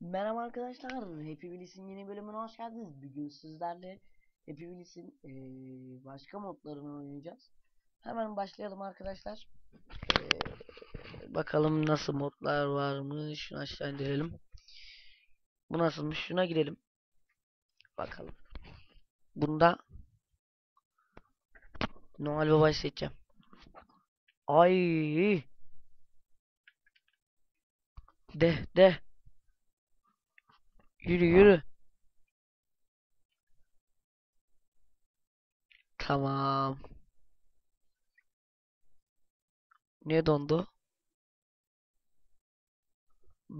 Merhaba arkadaşlar, Happy Wheels'in yeni bölümüne hoş geldiniz. Bugün sizlerle Happy Wheels'in eee, başka modlarını oynayacağız. Hemen başlayalım arkadaşlar. Eee, bakalım nasıl modlar varmış. Şunu aşağı indirelim. Bu nasılmış? Şuna girelim. Bakalım. Bunda Noel Baba seçeceğim. Ay. De de. Yürü yürü. Tamam. Niye dondu?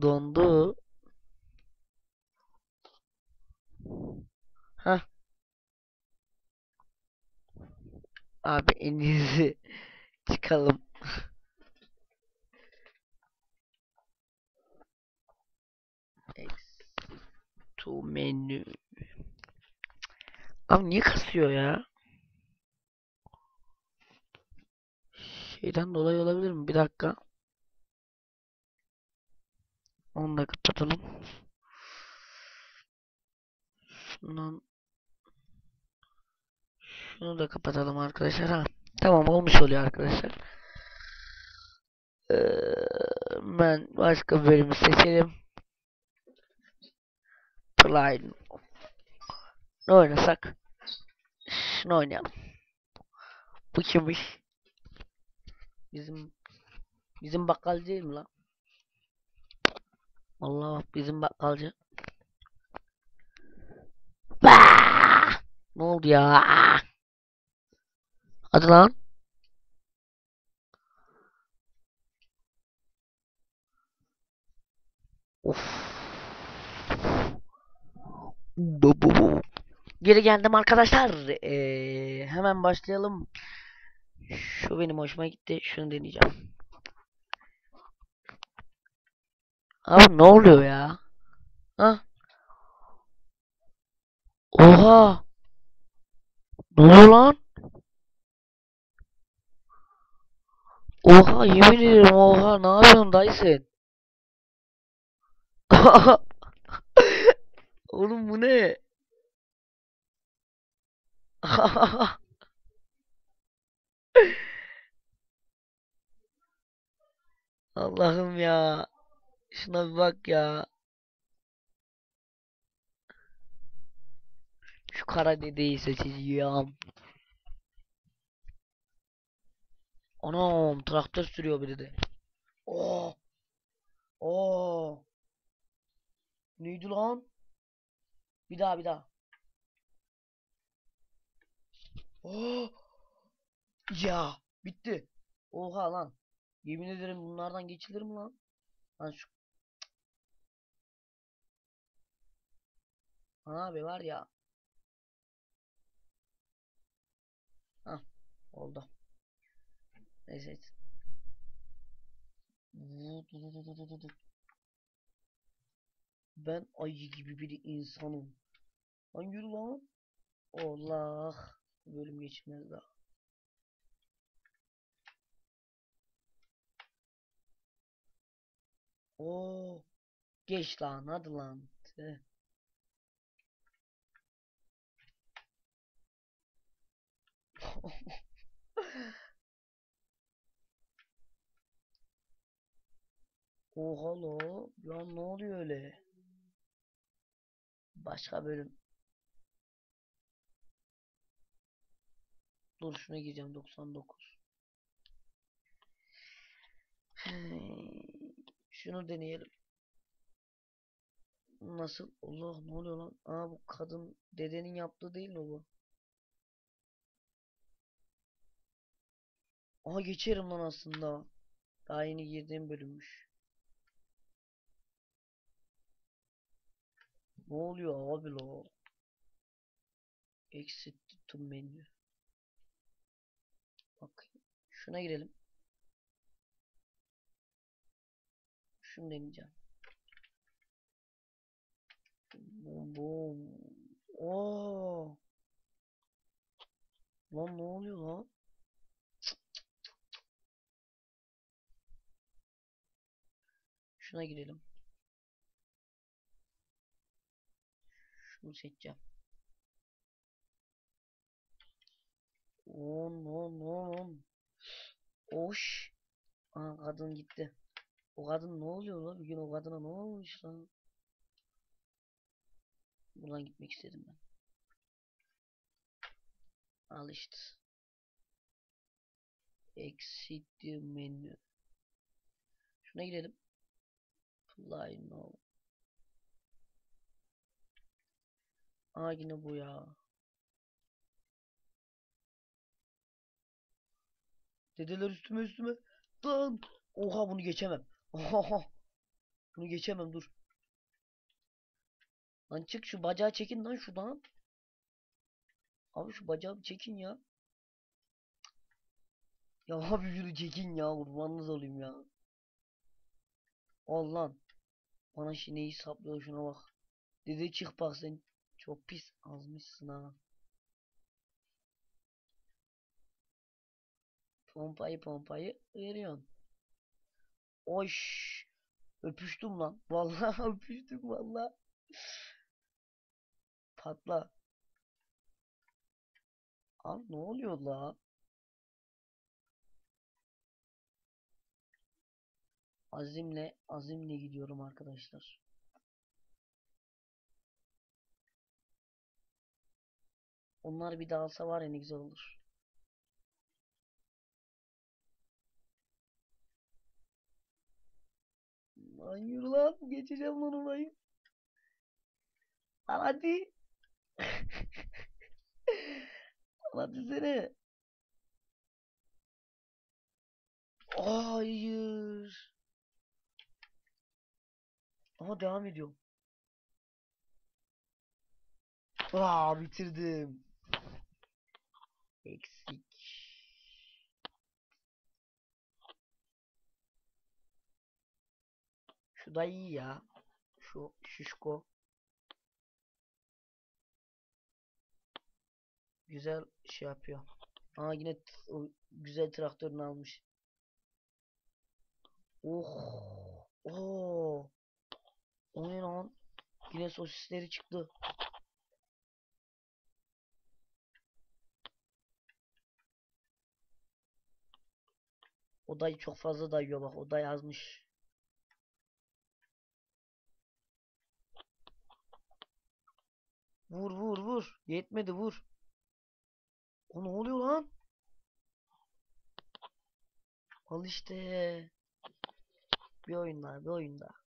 Dondu. Hah. Abi en iyisi çıkalım. To menu. Abi niye kasıyor ya? Şeyden dolayı olabilir mi? Bir dakika. Onu da kapatalım. Şundan şunu da kapatalım arkadaşlar. Ha. Tamam olmuş oluyor arkadaşlar. Ee, ben başka bölümü seçelim. Play. Ne oynasak? Şunu oynayalım. Bu kimmiş? Bizim bizim bakkalcı değil mi lan? Allah bak bizim bakkalcı. Bah! Ne oldu ya? Hadi lan. Of. Geri geldim arkadaşlar. Ee, hemen başlayalım. Şu benim hoşuma gitti. Şunu deneyeceğim. Abi ne oluyor ya? Ha? Oha! Ne oluyor lan? Oha yemin ederim oha ne yapıyorsun dayı sen? Oğlum bu ne? Allah'ım ya. Şuna bir bak ya. Şu kara dedeyi seçeceğim. Anam traktör sürüyor biri de. Oo. Oo. Neydi lan? Bir daha bir daha. Oo. Ya bitti. Oha lan. Yemin ederim bunlardan geçilir mi lan? Lan şu Ana abi var ya. Hah oldu. Neyse. Ben ayı gibi bir insanım. Lan yürü lan. Allah. Bölüm geçmez daha. Oo. Geç lan hadi lan. Tüh. Oha. Lan ne oluyor öyle? Başka bölüm. Dur şuna gireceğim 99. Hmm, Şunu deneyelim. Nasıl? Allah ne oluyor lan? Aa bu kadın dedenin yaptığı değil mi bu? Aha geçerim lan aslında. Daha yeni girdiğim bölümmüş. Ne oluyor abi lo? Exit to menu. Bak şuna girelim. Şunu deneyeceğim. Bum bum. Oo. Lan ne oluyor lan? Şuna girelim. Şunu seçeceğim. On on on on. Oş. Aa kadın gitti. O kadın ne oluyor lan? Bir gün o kadına ne olmuş lan? Buradan gitmek istedim ben. Al işte. Exit menu. Şuna girelim. Fly no. Aa yine bu ya. Dedeler üstüme üstüme. Lan. Oha bunu geçemem. Oha. Bunu geçemem dur. Lan çık şu bacağı çekin lan şuradan. Abi şu bacağı çekin ya. Ya abi şunu çekin ya kurbanınız olayım ya. Al lan. Bana şineyi saplıyor şuna bak. Dede çık bak sen çok pis azmışsın ha. Pompayı pompayı veriyorsun. Oş. Öpüştüm lan. Vallahi öpüştüm vallahi. Patla. Abi ne oluyor la? Azimle azimle gidiyorum arkadaşlar. Onlar bir dağılsa var ya ne güzel olur. Lan yürü lan geçeceğim lan orayı. Lan hadi. Lan hadi sene. Hayır. Ama devam ediyorum. Aa bitirdim. Eksik. Şu da iyi ya. Şu şişko. Güzel şey yapıyor. Aa yine güzel traktörünü almış. Oh. Oo. O ne lan? Yine sosisleri çıktı. O dayı çok fazla dayıyor bak. O da yazmış. Vur vur vur. Yetmedi vur. O ne oluyor lan? Al işte. Bir oyunlar bir oyunda. Oğlum.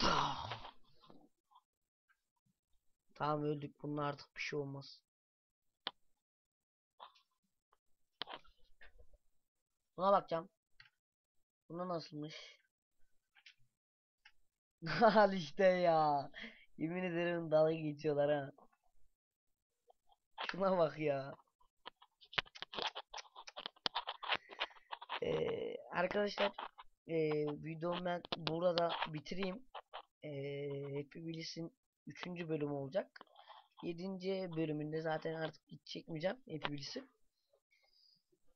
Da. Tamam öldük. Bunun artık bir şey olmaz. Buna bakacağım. Buna nasılmış? Al işte ya. Yemin ederim dalga geçiyorlar ha. Şuna bak ya. Ee, arkadaşlar ee, videomu ben burada bitireyim. Ee, Happy Wheels'in 3. bölümü olacak. 7. bölümünde zaten artık hiç çekmeyeceğim Happy Wheels'i.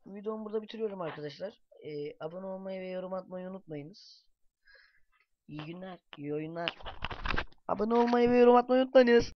Videomu burada bitiriyorum arkadaşlar. Ee, abone olmayı ve yorum atmayı unutmayınız. İyi günler, iyi oyunlar. Abone olmayı ve yorum atmayı unutmayınız.